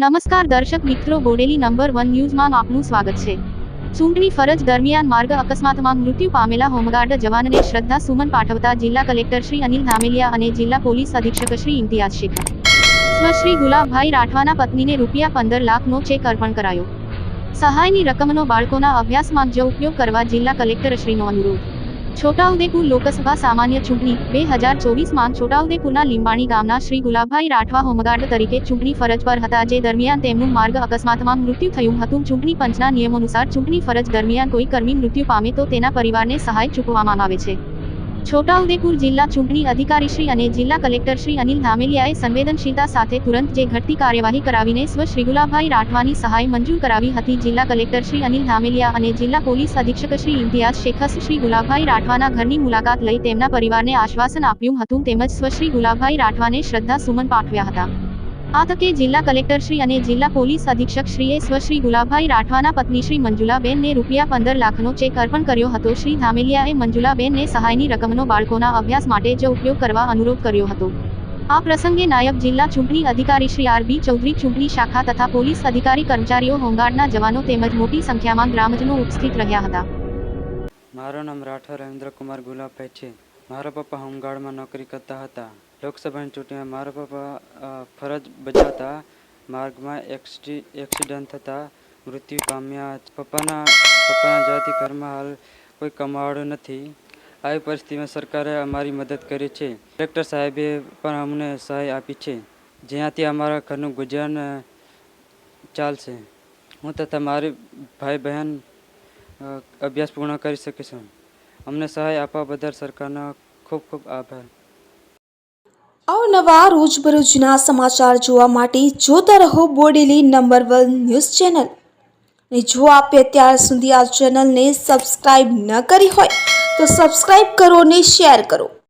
નમસ્કાર દર્શક મિત્રો, બોડેલી નંબર વન ન્યૂઝમાં આપનું સ્વાગત છે. ચૂંટણી ફરજ દરમિયાન માર્ગ અકસ્માતમાં મૃત્યુ પામેલા હોમગાર્ડ જવાનને શ્રદ્ધા સુમન પાઠવતા જિલ્લા કલેક્ટર શ્રી અનિલ ધામેલિયા અને જિલ્લા પોલીસ અધિક્ષક શ્રી ઇમ્તિયાઝ શેખ. સ્વશ્રી ગુલાબભાઈ રાઠવાના પત્નીને રૂપિયા પંદર લાખનો ચેક અર્પણ કરાયો. સહાયની રકમનો બાળકોના અભ્યાસમાં જ ઉપયોગ કરવા જિલ્લા કલેક્ટરશ્રીનો અનુરોધ. છોટાઉદેપુર લોકસભા સામાન્ય ચૂંટણી, બે હજાર ચોવીસમાં છોટાઉદેપુરના લીંબાણી ગામના શ્રી ગુલાબભાઈ રાઠવા હોમગાર્ડ તરીકે ચૂંટણી ફરજ પર હતા. જે દરમિયાન તેમનું માર્ગ અકસ્માતમાં મૃત્યુ થયું હતું. ચૂંટણી પંચના નિયમોનુસાર ચૂંટણી ફરજ દરમિયાન કોઈ કર્મી મૃત્યુ પામે તો તેના પરિવારને સહાય ચૂકવવામાં આવે છે. છોટાઉદેપુર જિલ્લા ચૂંટણી અધિકારીશ્રી અને જિલ્લા કલેક્ટરશ્રી અનિલ ધામેલિયાએ સંવેદનશીલતા સાથે તુરંત જે ઘટતી કાર્યવાહી કરાવીને સ્વ શ્રીગુલાભાઈ રાઠવાની સહાય મંજૂર કરાવી હતી, જિલ્લા કલેક્ટરશ્રી અનિલ ધામેલિયા અને જિલ્લા પોલીસ અધિક્ષકશ્રી ઇમ્તિયાઝ શેખસ શ્રી ગુલાબભાઈ રાઠવાના ઘરની મુલાકાત લઈ તેમના પરિવારને આશ્વાસન આપ્યું હતું, તેમજ સ્વ શ્રી ગુલાબભાઈ રાઠવાને શ્રદ્ધા સુમન પાઠવ્યા હતા. આ તકે જિલ્લા કલેક્ટર શ્રી અને જિલ્લા પોલીસ અધિક્ષક શ્રીએ સ્વશ્રી ગુલાબભાઈ રાઠવાના પત્ની શ્રી મંજુલાબેનને રૂપિયા પંદર લાખનો ચેક અર્પણ કર્યો હતો. શ્રી ધામેલિયાએ મંજુલાબેનને સહાયની રકમનો બાળકોના અભ્યાસ માટે જ ઉપયોગ કરવા અનુરોધ કર્યો હતો. આ પ્રસંગે નાયબ જિલ્લા ચૂંટણી અધિકારી શ્રી આર બી ચૌધરી, ચૂંટણી શાખા તથા પોલીસ અધિકારી કર્મચારીઓ હોમગાર્ડના જવાનો તેમજ મોટી સંખ્યામાં ગ્રામજનો ઉપસ્થિત રહ્યા હતા. મારું નામ રાઠોર રવિન્દ્રકુમાર ગુલાબભાઈ છે. મારા પપ્પા હોમગાર્ડમાં નોકરી કરતા હતા. લોકસભાની ચૂંટણીમાં મારા પપ્પા ફરજ બજાવતા માર્ગમાં એક્સિ, એક્સિડન્ટ થતાં મૃત્યુ પામ્યા. પપ્પાના પપ્પાના જાતિ ઘરમાં હાલ કોઈ કમાવાળું નથી. આવી પરિસ્થિતિમાં સરકારે અમારી મદદ કરી છે. કલેક્ટર સાહેબે પણ અમને સહાય આપી છે. જ્યાંથી અમારા ઘરનું ગુજરાન ચાલશે. હું તથા મારી ભાઈ બહેન અભ્યાસ પૂર્ણ કરી શકીશું. અમને સહાય આપવા બદલ સરકારનો ખૂબ ખૂબ આભાર. અવનવા રોજબરોજના સમાચાર જોવા માટે જોતા રહો Bodeli number one news channel. અને જો આપે અત્યાર સુધી આ ચેનલને સબસ્ક્રાઈબ ન કરી હોય તો સબસ્ક્રાઈબ કરો અને શેર કરો.